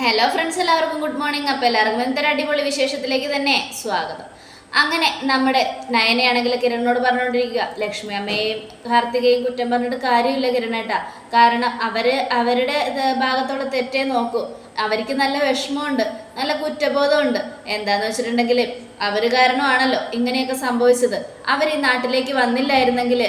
Hello friends എല്ലാവർക്കും good morning അപ്പോൾ എല്ലാവർക്കും എന്തൊരു അടിപൊളി വിശേഷത്തിലേക്ക് തന്നെ സ്വാഗതം. അങ്ങനെ നമ്മുടെ നയനയാണെങ്കിൽ കിരണിനോട് പറഞ്ഞുകൊണ്ടിരിക്കുക ലക്ഷ്മി അമ്മയും കാർത്തികയും കുറ്റം പറഞ്ഞിട്ട് കാര്യമില്ല കിരണേട്ടാ. കാരണം അവർ അവരുടെ ഭാഗത്തുള്ള തെറ്റേ നോക്കൂ. അവർക്ക് നല്ല വിഷമമുണ്ട് നല്ല കുറ്റബോധമുണ്ട്. എന്താന്ന് വെച്ചിട്ടുണ്ടെങ്കിൽ അവർ കാരണമാണല്ലോ ഇങ്ങനെയൊക്കെ സംഭവിച്ചത്. അവർ ഈ നാട്ടിലേക്ക് വന്നില്ലായിരുന്നെങ്കിൽ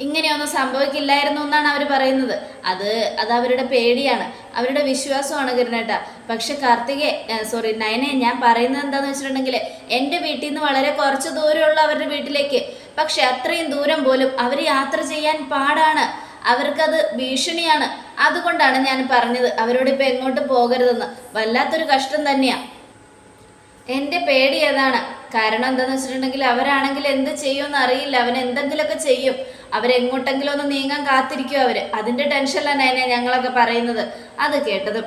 ഇങ്ങനെയൊന്നും സംഭവിക്കില്ലായിരുന്നു എന്നാണ് അവർ പറയുന്നത്. അത് അത് അവരുടെ പേടിയാണ്. അവരുടെ വിശ്വാസമാണ് കിരണേട്ട. പക്ഷെ കാർത്തികെ സോറി നയനെ ഞാൻ പറയുന്നത് എന്താന്ന് വെച്ചിട്ടുണ്ടെങ്കിൽ എന്റെ വീട്ടിൽ നിന്ന് വളരെ കുറച്ച് ദൂരമുള്ള അവരുടെ വീട്ടിലേക്ക്. പക്ഷെ അത്രയും ദൂരം പോലും അവർ യാത്ര ചെയ്യാൻ പാടാണ്. അവർക്കത് ഭീഷണിയാണ്. അതുകൊണ്ടാണ് ഞാൻ പറഞ്ഞത് അവരോട് ഇപ്പം എങ്ങോട്ട് പോകരുതെന്ന്. വല്ലാത്തൊരു കഷ്ടം തന്നെയാണ് എന്റെ പേടി അതാണ്. കാരണം എന്താന്ന് വെച്ചിട്ടുണ്ടെങ്കിൽ അവരാണെങ്കിൽ എന്ത് ചെയ്യുമെന്ന് അറിയില്ല. അവൻ എന്തെങ്കിലുമൊക്കെ ചെയ്യും. അവരെങ്ങോട്ടെങ്കിലും ഒന്ന് നീങ്ങാൻ കാത്തിരിക്കും അവർ. അതിന്റെ ടെൻഷനിലാണ് എന്നെ ഞങ്ങളൊക്കെ പറയുന്നത്. അത് കേട്ടതും.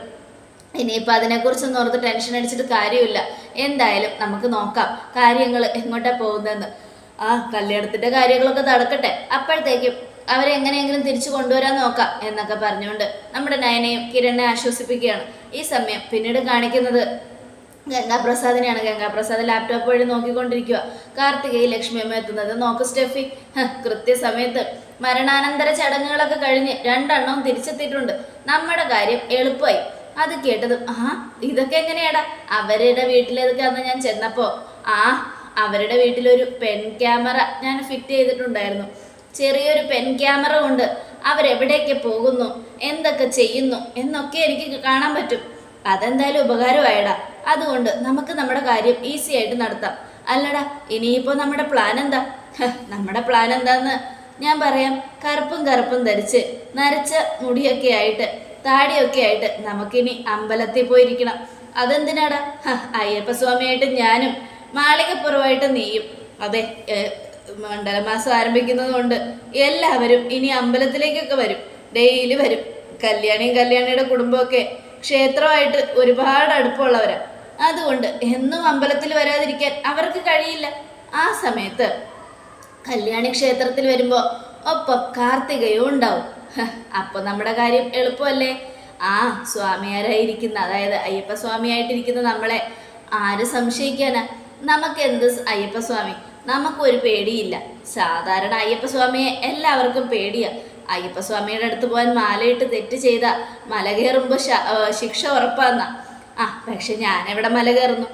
ഇനിയിപ്പോൾ അതിനെക്കുറിച്ചൊന്നും ഓർത്ത് ടെൻഷൻ അടിച്ചിട്ട് കാര്യമില്ല. എന്തായാലും നമുക്ക് നോക്കാം. കാര്യങ്ങൾ എങ്ങോട്ടാണ് പോകുന്നതെന്ന്. ആ കല്യാണത്തിന്റെ കാര്യങ്ങളൊക്കെ നടക്കട്ടെ. അപ്പോഴത്തേക്കും അവരെങ്ങനെയെങ്കിലും തിരിച്ചു കൊണ്ടുവരാൻ നോക്കാം എന്നൊക്കെ പറഞ്ഞുകൊണ്ട് നമ്മുടെ നയനയും കിരണിനെ ആശ്വസിപ്പിക്കുകയാണ്. ഈ സമയം പിന്നീട് കാണിക്കുന്നത് ഗംഗാപ്രസാദിനെയാണ്. ഗംഗാപ്രസാദ് ലാപ്ടോപ്പ് വഴി നോക്കിക്കൊണ്ടിരിക്കുക കാർത്തികയും ലക്ഷ്മിയമ്മ എത്തുന്നത്. നോക്ക് സ്റ്റെഫി. കൃത്യസമയത്ത് മരണാനന്തര ചടങ്ങുകളൊക്കെ കഴിഞ്ഞ് രണ്ടെണ്ണവും തിരിച്ചെത്തിയിട്ടുണ്ട്. നമ്മുടെ കാര്യം എളുപ്പമായി. അത് കേട്ടതും ആ ഇതൊക്കെ എങ്ങനെയാടാ? അവരുടെ വീട്ടിലേതൊക്കെ അന്ന് ഞാൻ ചെന്നപ്പോ ആ അവരുടെ വീട്ടിലൊരു പെൻ ക്യാമറ ഞാൻ ഫിറ്റ് ചെയ്തിട്ടുണ്ടായിരുന്നു. ചെറിയൊരു പെൻ ക്യാമറ കൊണ്ട് അവരെവിടെയൊക്കെ പോകുന്നു? എന്തൊക്കെ ചെയ്യുന്നു? എന്നൊക്കെ എനിക്ക് കാണാൻ പറ്റും. അതെന്തായാലും ഉപകാരമായടാ. അതുകൊണ്ട് നമുക്ക് നമ്മുടെ കാര്യം ഈസി ആയിട്ട് നടത്താം. അല്ലടാ ഇനിയിപ്പോ നമ്മുടെ പ്ലാൻ എന്താ? നമ്മുടെ പ്ലാൻ എന്താന്ന്? ഞാൻ പറയാം കറുപ്പും കറുപ്പും ധരിച്ച് നരച്ച മുടിയൊക്കെ ആയിട്ട് താടിയൊക്കെ ആയിട്ട് നമുക്കിനി അമ്പലത്തിൽ പോയിരിക്കണം. അതെന്തിനാടാ? അയ്യപ്പ അയ്യപ്പസ്വാമിയായിട്ട് ഞാനും മാളികപ്പുറമായിട്ട് നീയും. അതെ മണ്ഡലമാസം ആരംഭിക്കുന്നത് കൊണ്ട് എല്ലാവരും ഇനി അമ്പലത്തിലേക്കൊക്കെ വരും. ഡെയിലി വരും. കല്യാണിയും കല്യാണിയുടെ കുടുംബമൊക്കെ ക്ഷേത്രമായിട്ട് ഒരുപാട് അടുപ്പമുള്ളവരാ. അതുകൊണ്ട് എന്നും അമ്പലത്തിൽ വരാതിരിക്കാൻ അവർക്ക് കഴിയില്ല. ആ സമയത്ത് കല്യാണി ക്ഷേത്രത്തിൽ വരുമ്പോൾ ഒപ്പം കാർത്തികയും ഉണ്ടാവും. അപ്പൊ നമ്മുടെ കാര്യം എളുപ്പമല്ലേ? ആ സ്വാമിയാരായിരിക്കുന്ന അതായത് അയ്യപ്പ സ്വാമിയായിട്ടിരിക്കുന്ന നമ്മളെ ആര് സംശയിക്കാനാ? നമുക്ക് എന്ത് അയ്യപ്പ സ്വാമി നമുക്കൊരു പേടിയില്ല. സാധാരണ അയ്യപ്പ സ്വാമിയെ എല്ലാവർക്കും പേടിയാ. അയ്യപ്പ സ്വാമിയുടെ അടുത്ത് പോകാൻ മാലയിട്ട് തെറ്റ് ചെയ്ത മല കയറുമ്പോൾ ശിക്ഷ ഉറപ്പാന്ന. ആ പക്ഷെ ഞാൻ എവിടെ മല കയറുന്നു.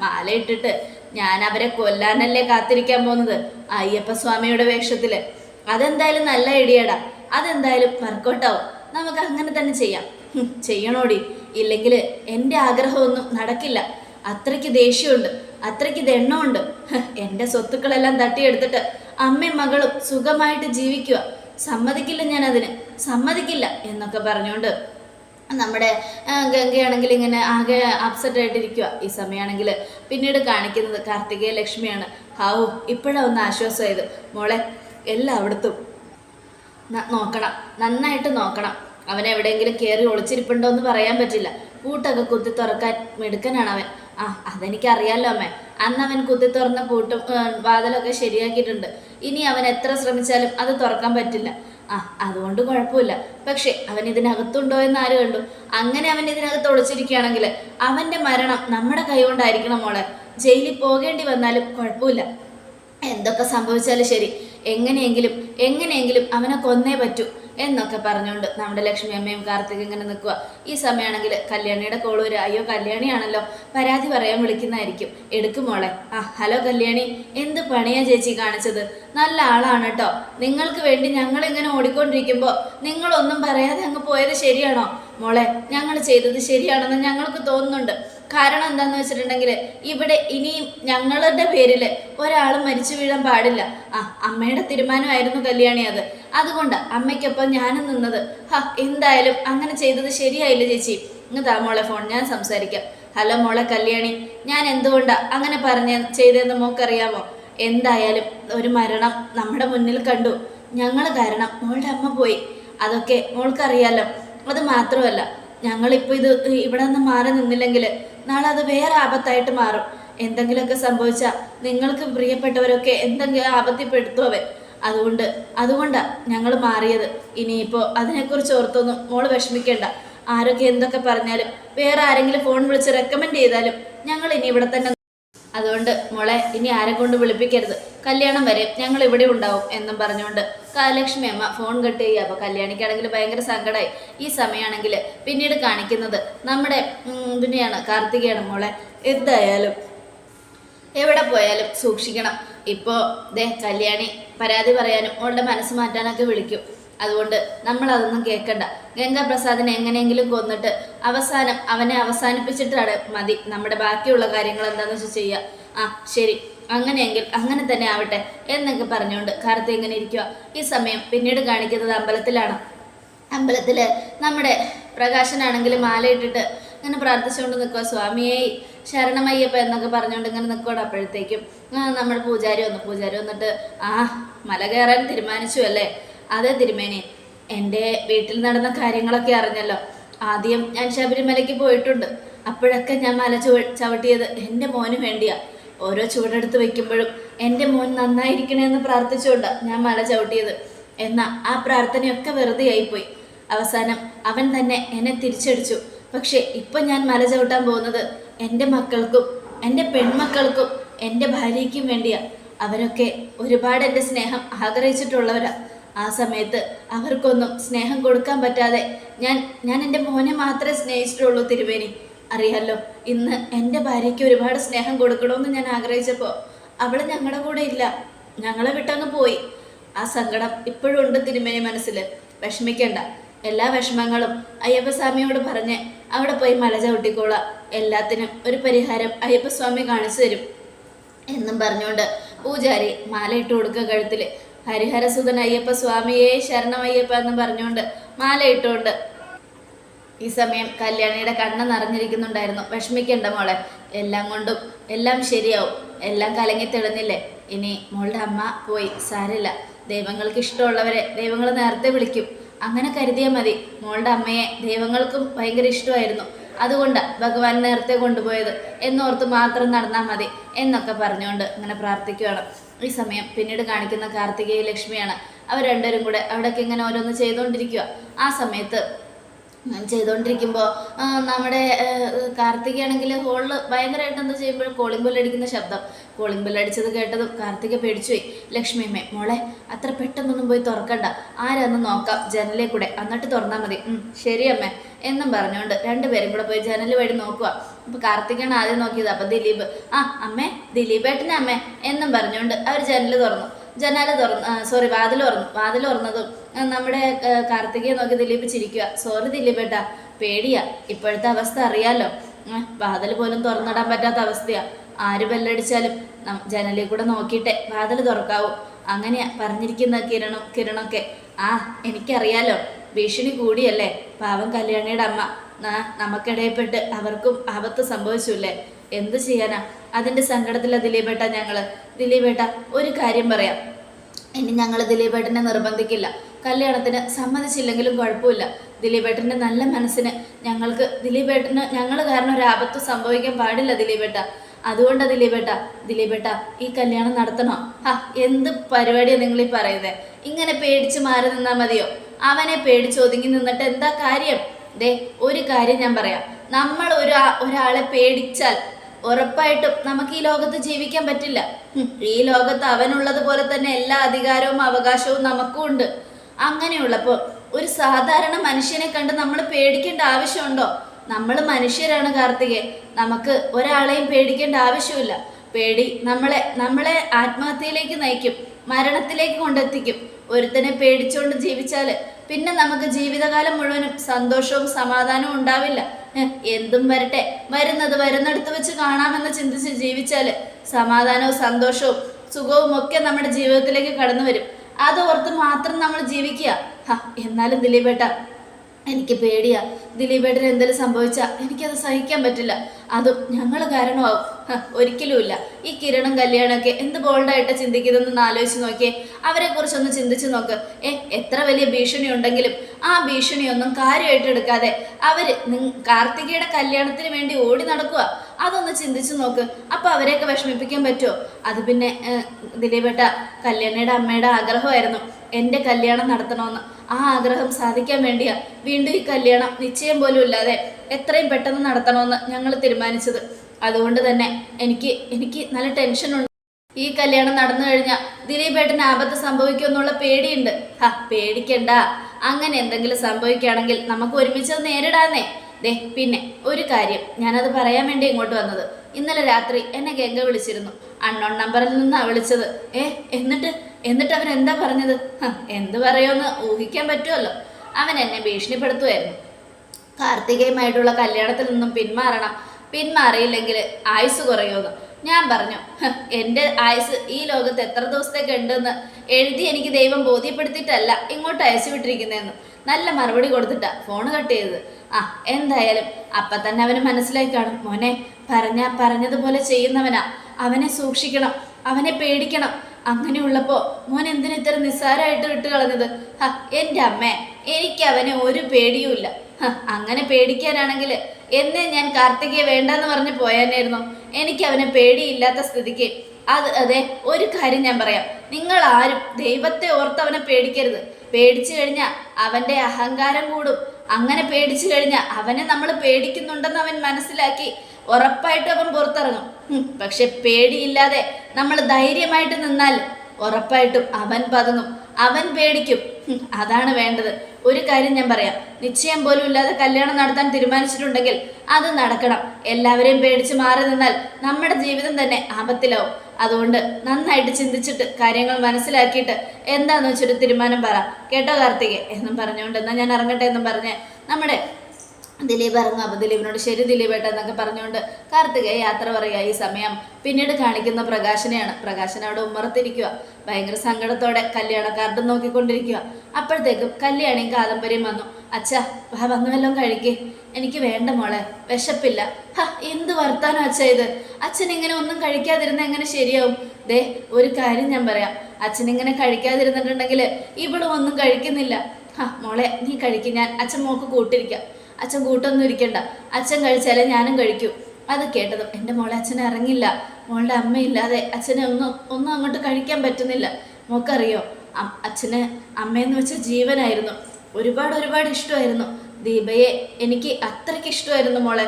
മാല ഇട്ടിട്ട് ഞാൻ അവരെ കൊല്ലാനല്ലേ കാത്തിരിക്കാൻ പോകുന്നത്? അയ്യപ്പ സ്വാമിയുടെ വേഷത്തിൽ. അതെന്തായാലും നല്ല ഐഡിയടാ. അതെന്തായാലും വർക്കൗട്ടാവും. നമുക്ക് അങ്ങനെ തന്നെ ചെയ്യാം. ചെയ്യണോടി. ഇല്ലെങ്കിൽ എന്റെ ആഗ്രഹമൊന്നും നടക്കില്ല. അത്രയ്ക്ക് ദേഷ്യമുണ്ട്. അത്രയ്ക്ക് ദണ്ണമുണ്ട്. എന്റെ സ്വത്തുക്കളെല്ലാം തട്ടിയെടുത്തിട്ട് അമ്മയും മകളും സുഖമായിട്ട് ജീവിക്കുക സമ്മതിക്കില്ല ഞാൻ അതിന് സമ്മതിക്കില്ല എന്നൊക്കെ പറഞ്ഞുകൊണ്ട് നമ്മുടെ ഗംഗയാണെങ്കിൽ ഇങ്ങനെ ആകെ അപ്സെറ്റ് ആയിട്ടിരിക്കുക ഈ സമയമാണെങ്കിൽ പിന്നീട് കാണിക്കുന്നത് കാർത്തികേയ ലക്ഷ്മിയാണ്. ഹാവു ഇപ്പോഴാണ് ഒന്ന് ആശ്വാസമായത്. മോളെ എല്ലാം അവിടുത്തും നോക്കണം. നന്നായിട്ട് നോക്കണം. അവൻ എവിടെയെങ്കിലും കയറി ഒളിച്ചിരിപ്പുണ്ടോ എന്ന് പറയാൻ പറ്റില്ല. പൂട്ടൊക്കെ കുത്തി തുറക്കാൻ മിടുക്കനാണ് അവൻ. ആ അതെനിക്ക് അറിയാലോ അമ്മേ. അന്ന് അവൻ കുത്തി തുറന്ന പൂട്ടും വാതിലൊക്കെ ശരിയാക്കിയിട്ടുണ്ട്. ഇനി അവൻ എത്ര ശ്രമിച്ചാലും അത് തുറക്കാൻ പറ്റില്ല. ആ അതുകൊണ്ട് കുഴപ്പമില്ല. പക്ഷെ അവൻ ഇതിനകത്തുണ്ടോ എന്ന് ആര് കണ്ടു? അങ്ങനെ അവൻ ഇതിനകത്ത് ഒളിച്ചിരിക്കുകയാണെങ്കിൽ അവന്റെ മരണം നമ്മുടെ കൈകൊണ്ടായിരിക്കണം മോളെ. ജയിലിൽ പോകേണ്ടി വന്നാലും കുഴപ്പമില്ല. എന്തൊക്കെ സംഭവിച്ചാലും ശരി. എങ്ങനെയെങ്കിലും എങ്ങനെയെങ്കിലും അവനെ കൊന്നേ പറ്റൂ. എന്നൊക്കെ പറഞ്ഞുകൊണ്ട് നമ്മുടെ ലക്ഷ്മി അമ്മയും കാർത്തിക് ഇങ്ങനെ നിൽക്കുക. ഈ സമയമാണെങ്കിൽ കല്യാണിയുടെ കോൾ വരും. അയ്യോ കല്യാണിയാണല്ലോ. പരാതി പറയാൻ വിളിക്കുന്നതായിരിക്കും. എടുക്കും മോളെ. ആ ഹലോ കല്യാണി. എന്ത് പണിയാ ചേച്ചി കാണിച്ചത്? നല്ല ആളാണ് കേട്ടോ നിങ്ങൾക്ക് വേണ്ടി ഞങ്ങൾ ഇങ്ങനെ ഓടിക്കൊണ്ടിരിക്കുമ്പോൾ നിങ്ങളൊന്നും പറയാതെ അങ്ങ് പോയത് ശരിയാണോ? മോളെ ഞങ്ങൾ ചെയ്തത് ശരിയാണെന്ന് ഞങ്ങൾക്ക് തോന്നുന്നുണ്ട്. കാരണം എന്താണെന്ന് വെച്ചിട്ടുണ്ടെങ്കിൽ ഇവിടെ ഇനിയും ഞങ്ങളുടെ പേരിൽ ഒരാൾ മരിച്ചു വീഴാൻ പാടില്ല. ആ അമ്മയുടെ തീരുമാനമായിരുന്നു കല്യാണി അത്. അതുകൊണ്ട് അമ്മയ്ക്കൊപ്പം ഞാനും നിന്നത്. ഹാ എന്തായാലും അങ്ങനെ ചെയ്തത് ശരിയായില്ല ചേച്ചി. ഇന്ന് താ മോളെ ഫോൺ ഞാൻ സംസാരിക്കാം. ഹലോ മോളെ കല്യാണി ഞാൻ എന്തുകൊണ്ടാ അങ്ങനെ പറഞ്ഞ ചെയ്തതെന്ന് മോക്കറിയാമോ? എന്തായാലും ഒരു മരണം നമ്മുടെ മുന്നിൽ കണ്ടു. ഞങ്ങൾ കാരണം മോളുടെ അമ്മ പോയി. അതൊക്കെ മോൾക്കറിയാലോ. അത് മാത്രമല്ല ഞങ്ങളിപ്പോൾ ഇത് ഇവിടെ നിന്ന് മാറി നിന്നില്ലെങ്കിൽ നാളെ അത് വേറെ ആപത്തായിട്ട് മാറും. എന്തെങ്കിലുമൊക്കെ സംഭവിച്ചാൽ നിങ്ങൾക്ക് പ്രിയപ്പെട്ടവരൊക്കെ എന്തെങ്കിലും ആപത്തിപ്പെടുത്തും അവൻ. അതുകൊണ്ട് അതുകൊണ്ടാണ് ഞങ്ങൾ മാറിയത്. ഇനിയിപ്പോൾ അതിനെക്കുറിച്ച് ഓർത്തൊന്നും മോൾ വിഷമിക്കേണ്ട. ആരൊക്കെ എന്തൊക്കെ പറഞ്ഞാലും വേറെ ആരെങ്കിലും ഫോൺ വിളിച്ച് റെക്കമെൻഡ് ചെയ്താലും ഞങ്ങൾ ഇനി ഇവിടെ തന്നെ അതുകൊണ്ട് മോളെ ഇനി ആരെ കൊണ്ട് വിളിപ്പിക്കരുത്. കല്യാണം വരെ ഞങ്ങൾ ഇവിടെ ഉണ്ടാവും എന്നും പറഞ്ഞുകൊണ്ട് ലക്ഷ്മി അമ്മ ഫോൺ കട്ട് ചെയ്യുക. അപ്പോൾ കല്യാണിക്കാണെങ്കിൽ ഭയങ്കര സങ്കടമായി ഈ സമയമാണെങ്കിൽ പിന്നീട് കാണിക്കുന്നത് നമ്മുടെ ഇതിനെയാണ് കാർത്തികയാണ് മോളെ. എന്തായാലും എവിടെ പോയാലും സൂക്ഷിക്കണം. ഇപ്പോൾ ദേ കല്യാണി പരാതി പറയാനും അവളുടെ മനസ്സ് മാറ്റാനൊക്കെ വിളിക്കും. അതുകൊണ്ട് നമ്മൾ അതൊന്നും കേൾക്കണ്ട ഗംഗാപ്രസാദിനെ എങ്ങനെയെങ്കിലും കൊന്നിട്ട് അവസാനം അവനെ അവസാനിപ്പിച്ചിട്ടാണ് മതി. നമ്മുടെ ബാക്കിയുള്ള കാര്യങ്ങൾ എന്താണെന്ന് വെച്ചാൽ ചെയ്യുക ആ ശരി. അങ്ങനെയെങ്കിൽ അങ്ങനെ തന്നെ ആവട്ടെ എന്നൊക്കെ പറഞ്ഞുകൊണ്ട് കാർത്തി എങ്ങനെ ഇരിക്കുക ഈ സമയം പിന്നീട് കാണിക്കുന്നത് അമ്പലത്തിലാണ്. അമ്പലത്തിൽ നമ്മുടെ പ്രകാശനാണെങ്കിൽ മാലയിട്ടിട്ട് ഇങ്ങനെ പ്രാർത്ഥിച്ചുകൊണ്ട് നിൽക്കുക സ്വാമിയെ ശരണമയ്യപ്പ എന്നൊക്കെ പറഞ്ഞുകൊണ്ട് ഇങ്ങനെ നിൽക്കുകയാണ് അപ്പോഴത്തേക്കും. നമ്മൾ പൂജാരി വന്നു. പൂജാരി വന്നിട്ട് ആ മല കയറാൻ തീരുമാനിച്ചു അല്ലേ? അതെ തിരുമേനി എന്റെ വീട്ടിൽ നടന്ന കാര്യങ്ങളൊക്കെ അറിഞ്ഞല്ലോ. ആദ്യം ഞാൻ ശബരിമലയ്ക്ക് പോയിട്ടുണ്ട്. അപ്പോഴൊക്കെ ഞാൻ മല ചുവ ചവിട്ടിയത് എന്റെ മോന് വേണ്ടിയാ. ഓരോ ചുവടെടുത്ത് വെക്കുമ്പോഴും എന്റെ മോൻ നന്നായിരിക്കണമെന്ന് പ്രാർത്ഥിച്ചുകൊണ്ടാണ് ഞാൻ മല ചവിട്ടിയത്. എന്നാൽ ആ പ്രാർത്ഥനയൊക്കെ വെറുതെ ആയിപ്പോയി. അവസാനം അവൻ തന്നെ എന്നെ തിരിച്ചടിച്ചു. പക്ഷേ ഇപ്പം ഞാൻ മല ചവിട്ടാൻ പോകുന്നത് എന്റെ മക്കൾക്കും എന്റെ പെൺമക്കൾക്കും എന്റെ ഭാര്യയ്ക്കും വേണ്ടിയാ. അവരൊക്കെ ഒരുപാട് എന്റെ സ്നേഹം ആഗ്രഹിച്ചിട്ടുള്ളവരാ. ആ സമയത്ത് അവർക്കൊന്നും സ്നേഹം കൊടുക്കാൻ പറ്റാതെ ഞാൻ ഞാൻ എന്റെ മോനെ മാത്രമേ സ്നേഹിച്ചിട്ടുള്ളൂ തിരുവേനി അറിയാലോ ഇന്ന് എന്റെ ഭാര്യയ്ക്ക് ഒരുപാട് സ്നേഹം കൊടുക്കണമെന്ന് ഞാൻ ആഗ്രഹിച്ചപ്പോൾ അവൾ ഞങ്ങളുടെ കൂടെ ഇല്ല. ഞങ്ങളെ വിട്ടങ്ങ് പോയി. ആ സങ്കടം ഇപ്പോഴും ഉണ്ട് തിരുമേനി മനസ്സിൽ വിഷമിക്കണ്ട. എല്ലാ വിഷമങ്ങളും അയ്യപ്പസ്വാമിയോട് പറഞ്ഞ് അവിടെ പോയി മല ചവിട്ടിക്കോളാം എല്ലാത്തിനും ഒരു പരിഹാരം അയ്യപ്പസ്വാമി കാണിച്ചു തരും. എന്നും പറഞ്ഞുകൊണ്ട് പൂജാരി മാലയിട്ട് കൊടുക്കുക കഴുത്തിൽ. ഹരിഹരസുതൻ അയ്യപ്പ സ്വാമിയെ ശരണം അയ്യപ്പ എന്ന് പറഞ്ഞുകൊണ്ട് മാലയിട്ടുകൊണ്ട് ഈ സമയം കല്യാണിയുടെ കണ്ണ് നിറഞ്ഞിരിക്കുന്നുണ്ടായിരുന്നു. വിഷമിക്കണ്ട മോളെ എല്ലാം കൊണ്ടും എല്ലാം ശരിയാവും. എല്ലാം കലങ്ങി തെളിഞ്ഞില്ലേ? ഇനി മോളുടെ അമ്മ പോയി സാരില്ല ദൈവങ്ങൾക്ക് ഇഷ്ടമുള്ളവരെ ദൈവങ്ങൾ നേരത്തെ വിളിക്കും. അങ്ങനെ കരുതിയാൽ മതി. മോളുടെ അമ്മയെ ദൈവങ്ങൾക്കും ഭയങ്കര ഇഷ്ടമായിരുന്നു. അതുകൊണ്ട് ഭഗവാൻ നേരത്തെ കൊണ്ടുപോയത്. എന്നോർത്ത് മാത്രം നടന്നാൽ മതി എന്നൊക്കെ പറഞ്ഞുകൊണ്ട് അങ്ങനെ പ്രാർത്ഥിക്കുകയാണ് ഈ സമയം പിന്നീട് കാണിക്കുന്ന കാർത്തികേയ ലക്ഷ്മിയാണ്. അവർ രണ്ടുപേരും കൂടെ അവിടെയൊക്കെ ഇങ്ങനെ ഓരോന്ന് ചെയ്തുകൊണ്ടിരിക്കുക ആ സമയത്ത് ചെയ്തുകൊണ്ടിരിക്കുമ്പോൾ നമ്മുടെ കാർത്തികയാണെങ്കിൽ ഹോളിൽ ഭയങ്കരമായിട്ട് എന്താ ചെയ്യുമ്പോൾ കോളിംഗ് ബെല്ലടിക്കുന്ന ശബ്ദം. കോളിംഗ് ബെല്ലടിച്ചത് കേട്ടതും കാർത്തിക പേടിച്ചുപോയി. ലക്ഷ്മിയമ്മേ മോളെ അത്ര പെട്ടെന്നൊന്നും പോയി തുറക്കണ്ട. ആരാന്ന് നോക്കാം ജനലിൽ കൂടെ. എന്നിട്ട് തുറന്നാൽ മതി. ശരിയമ്മേ എന്നും പറഞ്ഞുകൊണ്ട് രണ്ടുപേരും കൂടെ പോയി ജനൽ വഴി നോക്കുക അപ്പോൾ കാർത്തികൻ ആദ്യം നോക്കിയത്. അപ്പൊ ദിലീപ് ആ അമ്മേ ദിലീപേട്ടനെ അമ്മേ എന്നും പറഞ്ഞുകൊണ്ട് അവർ ജനൽ തുറന്നു. ജനാല തുറന്നു സോറി വാതിൽ തുറന്നു. വാതിൽ തുറന്നതും നമ്മുടെ കാർത്തികയെ നോക്കി ദിലീപ് ചിരിക്കുക. സോറി ദിലീപേട്ടാ പേടിയാ. ഇപ്പോഴത്തെ അവസ്ഥ അറിയാലോ. വാതിൽ പോലും തുറന്നിടാൻ പറ്റാത്ത അവസ്ഥയാ. ആര് ബെല്ലടിച്ചാലും ജനലിൽ കൂടെ നോക്കിയിട്ടെ വാതിൽ തുറക്കാവൂ. അങ്ങനെയാ പറഞ്ഞിരിക്കുന്ന കിരണം കിരണൊക്കെ. ആ എനിക്കറിയാലോ. ഭീഷണി കൂടിയല്ലേ. പാവം കല്യാണിയുടെ അമ്മ. നമുക്കിടയിൽപ്പെട്ട് അവർക്കും ആപത്ത് സംഭവിച്ചില്ലേ? എന്ത് ചെയ്യാനാ? അതിന്റെ സങ്കടത്തിലാ ദിലീപേട്ട ഞങ്ങൾ. ദിലീപേട്ട ഒരു കാര്യം പറയാം. ഇനി ഞങ്ങൾ ദിലീപേട്ടനെ നിർബന്ധിക്കില്ല. കല്യാണത്തിന് സമ്മതിച്ചില്ലെങ്കിലും കുഴപ്പമില്ല. ദിലീപേട്ടന്റെ നല്ല മനസ്സിന് ഞങ്ങൾക്ക് ദിലീപേട്ടന് ഞങ്ങൾ കാരണം ഒരു ആപത്ത് സംഭവിക്കാൻ പാടില്ല ദിലീപേട്ട. അതുകൊണ്ടാ ദിലീപേട്ട ദിലീപേട്ട ഈ കല്യാണം നടത്തണോ? ഹാ എന്ത് പരിപാടിയാണ് നിങ്ങൾ ഈ പറയുന്നത് ഇങ്ങനെ പേടിച്ച് മാറി നിന്നാൽ മതിയോ? അവനെ പേടിച്ച് ഒതുങ്ങി നിന്നിട്ട് എന്താ കാര്യം? ദേ ഒരു കാര്യം ഞാൻ പറയാം. നമ്മൾ ഒരു ഒരാളെ പേടിച്ചാൽ ഉറപ്പായിട്ടും നമുക്ക് ഈ ലോകത്ത് ജീവിക്കാൻ പറ്റില്ല. ഈ ലോകത്ത് അവനുള്ളത് പോലെ തന്നെ എല്ലാ അധികാരവും അവകാശവും നമുക്കും ഉണ്ട്. അങ്ങനെയുള്ളപ്പോൾ ഒരു സാധാരണ മനുഷ്യനെ കണ്ട് നമ്മൾ പേടിക്കേണ്ട ആവശ്യമുണ്ടോ? നമ്മൾ മനുഷ്യരാണ് കാർത്തികെ. നമുക്ക് ഒരാളെയും പേടിക്കേണ്ട ആവശ്യമില്ല. പേടി നമ്മളെ നമ്മളെ ആത്മഹത്യയിലേക്ക് നയിക്കും മരണത്തിലേക്ക് കൊണ്ടെത്തിക്കും. ഒരുത്തനെ പേടിച്ചുകൊണ്ട് ജീവിച്ചാൽ പിന്നെ നമുക്ക് ജീവിതകാലം മുഴുവനും സന്തോഷവും സമാധാനവും ഉണ്ടാവില്ല. എന്തും വരട്ടെ. വരുന്നത് വരുന്നിടത്ത് വെച്ച് കാണാമെന്ന് ചിന്തിച്ച് ജീവിച്ചാൽ സമാധാനവും സന്തോഷവും സുഖവും ഒക്കെ നമ്മുടെ ജീവിതത്തിലേക്ക് കടന്നു വരും അത് ഓർത്ത് മാത്രം നമ്മൾ ജീവിക്കുക. എന്നാലും ദിലീപേട്ട എനിക്ക് പേടിയാ. ദിലീപേട്ടന് എന്തെങ്കിലും സംഭവിച്ചാൽ എനിക്കത് സഹിക്കാൻ പറ്റില്ല. അതും ഞങ്ങൾ കാരണമാവും. ഒരിക്കലുമില്ല ഈ കിരണും കല്യാണമൊക്കെ എന്ത് ബോൾഡായിട്ട് ചിന്തിക്കുന്നതെന്ന് ആലോചിച്ച് നോക്കിയേ. അവരെ കുറിച്ചൊന്ന് ചിന്തിച്ച് നോക്ക്. ഏ എത്ര വലിയ ഭീഷണി ഉണ്ടെങ്കിലും ആ ഭീഷണിയൊന്നും കാര്യമായിട്ട് എടുക്കാതെ അവർ കാർത്തികയുടെ കല്യാണത്തിന് വേണ്ടി ഓടി നടക്കുക അതൊന്ന് ചിന്തിച്ച് നോക്ക്. അപ്പോൾ അവരെയൊക്കെ വിഷമിപ്പിക്കാൻ പറ്റുമോ അത് പിന്നെ ദിലീപേട്ട കല്യാണിയുടെ അമ്മയുടെ ആഗ്രഹമായിരുന്നു. എന്റെ കല്യാണം നടത്തണമെന്ന് ആ ആഗ്രഹം സാധിക്കാൻ വേണ്ടിയാ വീണ്ടും ഈ കല്യാണം നിശ്ചയം പോലും ഇല്ലാതെ എത്രയും പെട്ടെന്ന് നടത്തണമെന്ന് ഞങ്ങൾ തീരുമാനിച്ചത്. അതുകൊണ്ട് തന്നെ എനിക്ക് എനിക്ക് നല്ല ടെൻഷനുണ്ട്. ഈ കല്യാണം നടന്നു കഴിഞ്ഞാൽ ദിലീപേട്ടന് ആപത്ത് സംഭവിക്കുമെന്നുള്ള പേടിയുണ്ട്. ഹാ പേടിക്കണ്ട. അങ്ങനെ എന്തെങ്കിലും സംഭവിക്കുകയാണെങ്കിൽ നമുക്ക് ഒരുമിച്ച് നേരിടാന്നേ. ദേ പിന്നെ ഒരു കാര്യം. ഞാനത് പറയാൻ വേണ്ടി ഇങ്ങോട്ട് വന്നത്. ഇന്നലെ രാത്രി എന്നെ ഗംഗ വിളിച്ചിരുന്നു. അൺനോൺ നമ്പറിൽ നിന്നാണ് വിളിച്ചത്. ഏ എന്നിട്ട്? എന്നിട്ട് അവൻ എന്താ പറഞ്ഞത്? എന്ത് പറയുമെന്ന് ഊഹിക്കാൻ പറ്റുമല്ലോ. അവൻ എന്നെ ഭീഷണിപ്പെടുത്തുമായിരുന്നു കാർത്തികയുമായിട്ടുള്ള കല്യാണത്തിൽ നിന്നും പിന്മാറണം. പിന്മാറിയില്ലെങ്കിൽ ആയുസ് കുറയുമെന്ന്. ഞാൻ പറഞ്ഞു "ഹ്, എന്റെ ആയുസ് ഈ ലോകത്ത് എത്ര ദിവസത്തേക്ക് ഉണ്ടെന്ന് എഴുതി എനിക്ക് ദൈവം ബോധ്യപ്പെടുത്തിയിട്ടല്ല ഇങ്ങോട്ട് അയച്ചു വിട്ടിരിക്കുന്നതെന്ന്. നല്ല മറുപടി കൊടുത്തിട്ടാ ഫോൺ കട്ട് ചെയ്തത്. ആ എന്തായാലും അപ്പം തന്നെ അവന് മനസ്സിലായി കാണും. മോനെ പറഞ്ഞ പറഞ്ഞതുപോലെ ചെയ്യുന്നവനാ. അവനെ സൂക്ഷിക്കണം. അവനെ പേടിക്കണം. അങ്ങനെയുള്ളപ്പോ മോൻ എന്തിനു ഇത്ര നിസ്സാരമായിട്ട് വിട്ടു കളഞ്ഞത്? ഹ എന്റെ അമ്മേ എനിക്ക് അവനെ ഒരു പേടിയുമില്ല അങ്ങനെ പേടിക്കാനാണെങ്കിൽ എന്നെ ഞാൻ കാർത്തികയെ വേണ്ടെന്ന് പറഞ്ഞ് പോയാനായിരുന്നു. എനിക്ക് അവനെ പേടിയില്ലാത്ത സ്ഥിതിക്ക്. അത് അതെ ഒരു കാര്യം ഞാൻ പറയാം. നിങ്ങൾ ആരും ദൈവത്തെ ഓർത്ത് അവനെ പേടിക്കരുത്. പേടിച്ചു കഴിഞ്ഞാൽ അവന്റെ അഹങ്കാരം കൂടും. അങ്ങനെ പേടിച്ചു കഴിഞ്ഞാൽ അവനെ നമ്മൾ പേടിക്കുന്നുണ്ടെന്ന് അവൻ മനസ്സിലാക്കി ഉറപ്പായിട്ട് അവൻ പുറത്തിറങ്ങും. പക്ഷെ പേടിയില്ലാതെ നമ്മൾ ധൈര്യമായിട്ട് നിന്നാൽ ഉറപ്പായിട്ടും അവൻ പതുങ്ങും അവൻ പേടിക്കും. അതാണ് വേണ്ടത്. ഒരു കാര്യം ഞാൻ പറയാം. നിശ്ചയം പോലും ഇല്ലാതെ കല്യാണം നടത്താൻ തീരുമാനിച്ചിട്ടുണ്ടെങ്കിൽ അത് നടക്കണം. എല്ലാവരെയും പേടിച്ച് മാറി നിന്നാൽ നമ്മുടെ ജീവിതം തന്നെ ആപത്തിലാവും. അതുകൊണ്ട് നന്നായിട്ട് ചിന്തിച്ചിട്ട് കാര്യങ്ങൾ മനസ്സിലാക്കിയിട്ട് എന്താന്ന് വെച്ചൊരു തീരുമാനം പറ. കേട്ടോ കാർത്തികെ? എന്നും പറഞ്ഞുകൊണ്ട് എന്നാൽ ഞാൻ ഇറങ്ങട്ടെ എന്നും പറഞ്ഞ് നമ്മുടെ ദിലീപ് ഇറങ്ങും. അപ്പം ദിലീപിനോട് ശരി ദിലീപേട്ട എന്നൊക്കെ പറഞ്ഞുകൊണ്ട് കാർത്തിക യാത്ര പറയുക ഈ സമയം പിന്നീട് കാണിക്കുന്ന പ്രകാശനെയാണ്. പ്രകാശൻ അവിടെ ഉമ്മറത്തിരിക്കുക. ഭയങ്കര സങ്കടത്തോടെ കല്യാണ കാർഡ് നോക്കിക്കൊണ്ടിരിക്കുക. അപ്പോഴത്തേക്കും കല്യാണിയും കാദംബരിയും വന്നു. അച്ഛാ വാ വന്നു കഴിക്കേ. എനിക്ക് വേണ്ട മോളെ വിശപ്പില്ല. ഹ എന്ത് വർത്താനം അച്ഛ ഇത്? അച്ഛൻ ഇങ്ങനെ ഒന്നും കഴിക്കാതിരുന്ന എങ്ങനെ ശരിയാവും? ദേ ഒരു കാര്യം ഞാൻ പറയാം. അച്ഛൻ ഇങ്ങനെ കഴിക്കാതിരുന്നിട്ടുണ്ടെങ്കിൽ ഇവളും ഒന്നും കഴിക്കുന്നില്ല. ഹ മോളെ നീ കഴിക്കും. ഞാൻ അച്ഛൻ മോക്ക് കൂട്ടിരിക്കാം. അച്ഛൻ കൂട്ടൊന്നും ഇരിക്കണ്ട. അച്ഛൻ കഴിച്ചാലേ ഞാനും കഴിക്കൂ. അത് കേട്ടതും എന്റെ മോളെ അച്ഛനെ ഇറങ്ങില്ല. മോളുടെ അമ്മയില്ലാതെ അച്ഛനെ ഒന്നും ഒന്നും അങ്ങോട്ട് കഴിക്കാൻ പറ്റുന്നില്ല. മോക്കറിയോ? അച്ഛന് അമ്മയെന്ന് വെച്ച ജീവനായിരുന്നു. ഒരുപാട് ഒരുപാട് ഇഷ്ടമായിരുന്നു. ദീപയെ എനിക്ക് അത്രയ്ക്ക് ഇഷ്ടമായിരുന്നു മോളെ.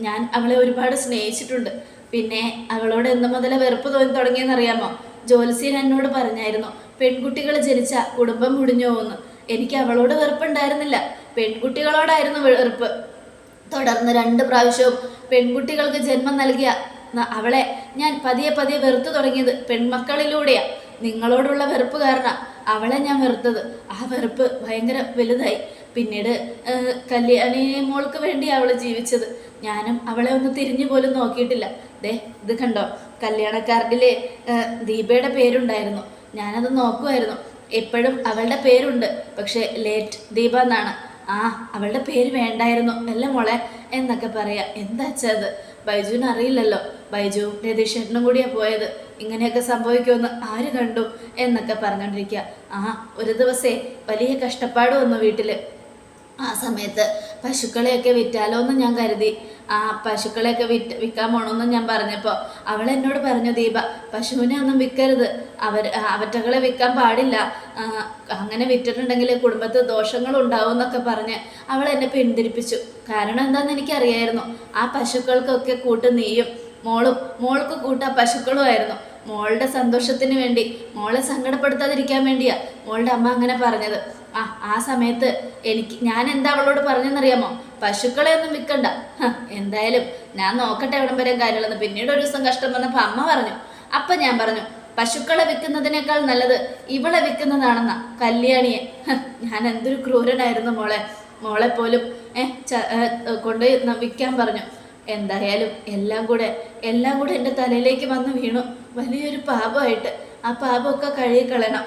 ഞാൻ അവളെ ഒരുപാട് സ്നേഹിച്ചിട്ടുണ്ട്. പിന്നെ അവളോട് എന്ന് മുതലേ വെറുപ്പ് തോന്നി തുടങ്ങിയെന്നറിയാമോ? ജോത്സ്യൻ എന്നോട് പറഞ്ഞായിരുന്നു പെൺകുട്ടികൾ ജനിച്ച കുടുംബം മുടിഞ്ഞു പോകുന്നു. എനിക്ക് അവളോട് വെറുപ്പുണ്ടായിരുന്നില്ല. പെൺകുട്ടികളോടായിരുന്നു വെറുപ്പ്. തുടർന്ന് രണ്ട് പ്രാവശ്യവും പെൺകുട്ടികൾക്ക് ജന്മം നൽകിയ അവളെ ഞാൻ പതിയെ പതിയെ വെറുത്തു തുടങ്ങിയത് പെൺമക്കളിലൂടെയാ. നിങ്ങളോടുള്ള വെറുപ്പ് കാരണം അവളെ ഞാൻ വെറുത്തത്. ആ വെറുപ്പ് ഭയങ്കര വലുതായി. പിന്നീട് കല്യാണി മോൾക്ക് വേണ്ടി അവൾ ജീവിച്ചത്. ഞാനും അവളെ ഒന്ന് തിരിഞ്ഞു പോലും നോക്കിയിട്ടില്ല. ദേ ഇത് കണ്ടോ? കല്യാണ കാർഡിലെ ഏഹ്, ദീപയുടെ പേരുണ്ടായിരുന്നു. ഞാനത് നോക്കുമായിരുന്നു എപ്പോഴും അവളുടെ പേരുണ്ട്. പക്ഷേ ലേറ്റ് ദീപ എന്നാണ്. ആ അവളുടെ പേര് വേണ്ടായിരുന്നു. അല്ല മോളെ എന്നൊക്കെ പറയാ. എന്താ അത് ബൈജുവിന് അറിയില്ലല്ലോ. ബൈജു രതീഷേട്ടനും കൂടിയാ പോയത്. ഇങ്ങനെയൊക്കെ സംഭവിക്കുമെന്ന് ആര് കണ്ടു? എന്നൊക്കെ പറഞ്ഞോണ്ടിരിക്കുക ആ ഒരു ദിവസേ വലിയ കഷ്ടപ്പാട് വന്നു വീട്ടിൽ. ആ സമയത്ത് പശുക്കളെയൊക്കെ വിറ്റാലോ എന്ന് ഞാൻ കരുതി. ആ പശുക്കളെയൊക്കെ വിറ്റ് വിൽക്കാൻ പോകണമെന്ന് ഞാൻ പറഞ്ഞപ്പോൾ അവൾ എന്നോട് പറഞ്ഞു ദീപ പശുവിനെ ഒന്നും വിൽക്കരുത്. അവർ അവറ്റകളെ വിൽക്കാൻ പാടില്ല. അങ്ങനെ വിറ്റിട്ടുണ്ടെങ്കിൽ കുടുംബത്തിൽ ദോഷങ്ങൾ ഉണ്ടാവും എന്നൊക്കെ പറഞ്ഞ് അവൾ എന്നെ പിന്തിരിപ്പിച്ചു. കാരണം എന്താണെന്ന് എനിക്കറിയായിരുന്നു. ആ പശുക്കൾക്കൊക്കെ കൂട്ട് നീയും മോളും മോൾക്ക് കൂട്ട പശുക്കളുമായിരുന്നു മോളുടെ സന്തോഷത്തിന് വേണ്ടി മോളെ സങ്കടപ്പെടുത്താതിരിക്കാൻ വേണ്ടിയാ മോളുടെ അമ്മ അങ്ങനെ പറഞ്ഞത്. ആ ആ സമയത്ത് എനിക്ക് ഞാൻ എന്താ അവളോട് പറഞ്ഞെന്നറിയാമോ? പശുക്കളെ ഒന്നും വിൽക്കണ്ട. എന്തായാലും ഞാൻ നോക്കട്ടെ എവിടം വരെ കാര്യങ്ങളെന്ന് പിന്നീട് ഒരു ദിവസം കഷ്ടം വന്നപ്പോൾ അമ്മ പറഞ്ഞു അപ്പം ഞാൻ പറഞ്ഞു പശുക്കളെ വിൽക്കുന്നതിനേക്കാൾ നല്ലത് ഇവളെ വിൽക്കുന്നതാണെന്നാ കല്യാണിയെ. ഞാൻ എന്തൊരു ക്രൂരനായിരുന്നു മോളെ. മോളെ പോലും ഏഹ് കൊണ്ടുപോയി വിൽക്കാൻ പറഞ്ഞു. എന്തായാലും എല്ലാം കൂടെ എല്ലാം കൂടെ എന്റെ തലയിലേക്ക് വന്ന് വീണു. വലിയൊരു പാപമായിട്ട്. ആ പാപമൊക്കെ കഴുകിക്കളയണം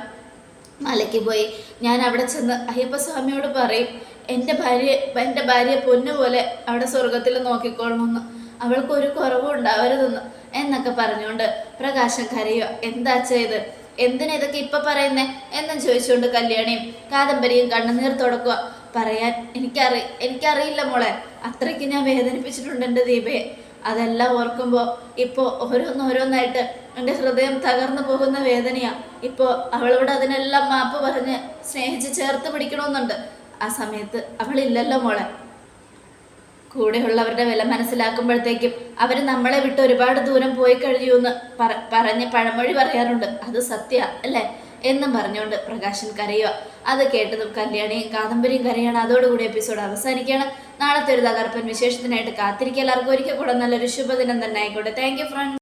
മലയ്ക്ക് പോയി. ഞാൻ അവിടെ ചെന്ന് അയ്യപ്പസ്വാമിയോട് പറയും എന്റെ ഭാര്യ എന്റെ ഭാര്യ പൊന്നുപോലെ അവിടെ സ്വർഗത്തിൽ നോക്കിക്കോളണമെന്ന് അവൾക്ക് ഒരു കുറവും ഉണ്ടാവരുതെന്ന് എന്നൊക്കെ പറഞ്ഞുകൊണ്ട് പ്രകാശം കരയോ എന്താ ചെയ്ത് എന്തിനാ ഇതൊക്കെ ഇപ്പം പറയുന്നേ? എന്നും ചോദിച്ചുകൊണ്ട് കല്യാണിയും കാദംബരിയും കണ്ണുനീർ തുടക്കുക. പറയാൻ എനിക്കറി എനിക്കറിയില്ല മോളെ. അത്രയ്ക്ക് ഞാൻ വേദനിപ്പിച്ചിട്ടുണ്ട് എന്റെ ദീപയെ. അതെല്ലാം ഓർക്കുമ്പോൾ ഇപ്പോൾ ഓരോന്നോരോന്നായിട്ട് എന്റെ ഹൃദയം തകർന്നു പോകുന്ന വേദനയാണ് ഇപ്പോൾ അവളോട് അതിനെല്ലാം മാപ്പ് പറഞ്ഞ് സ്നേഹിച്ച് ചേർത്ത് പിടിക്കണമെന്നുണ്ട്. ആ സമയത്ത് അവളില്ലല്ലോ മോളെ. കൂടെയുള്ളവരുടെ വില മനസ്സിലാക്കുമ്പോഴത്തേക്കും അവർ നമ്മളെ വിട്ട് ഒരുപാട് ദൂരം പോയി കഴിയുമെന്ന് പറ പറഞ്ഞ് പഴമൊഴി പറയാറുണ്ട്. അത് സത്യ അല്ലേ? എന്നും പറഞ്ഞുകൊണ്ട് പ്രകാശൻ കരയുക. അത് കേട്ടതും കല്യാണിയും കാദംബരിയും കരയാണ്. അതോടുകൂടി എപ്പിസോഡ് അവസാനിക്കുകയാണ്. നാളത്തെ ഒരു തകർപ്പൻ വിശേഷത്തിനായിട്ട് കാത്തിരിക്കുക. എല്ലാവർക്കും ഒരിക്കൽ കൂടെ നല്ലൊരു ശുഭദിനം തന്നെ ആയിക്കോട്ടെ. Thank you front